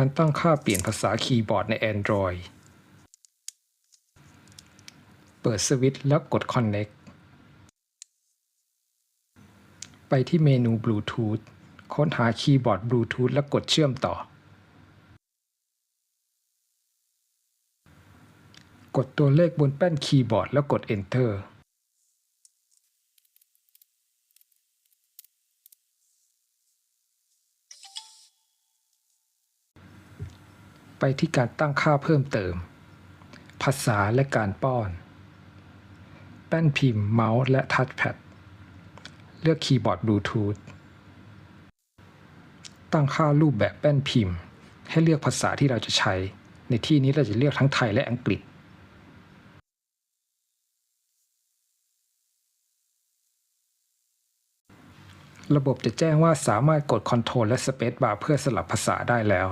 การตั้งค่าเปลี่ยนภาษาคีย์บอร์ดใน Android เปิดสวิตช์แล้วกด Connect ไปที่เมนู Bluetooth ค้นหาคีย์บอร์ด Bluetooth แล้วกดเชื่อมต่อ กดตัวเลขบนแป้นคีย์บอร์ดแล้วกด Enter ไปที่การตั้งค่าเพิ่มเติม ภาษาและการป้อน แป้นพิมพ์เมาส์และทัชแพด เลือกคีย์บอร์ดบลูทูธ ตั้งค่ารูปแบบแป้นพิมพ์ ให้เลือกภาษาที่เราจะใช้ ในที่นี้เราจะเลือกทั้งไทยและอังกฤษระบบจะแจ้งว่าสามารถกด Ctrl และ Space Bar เพื่อสลับภาษาได้แล้ว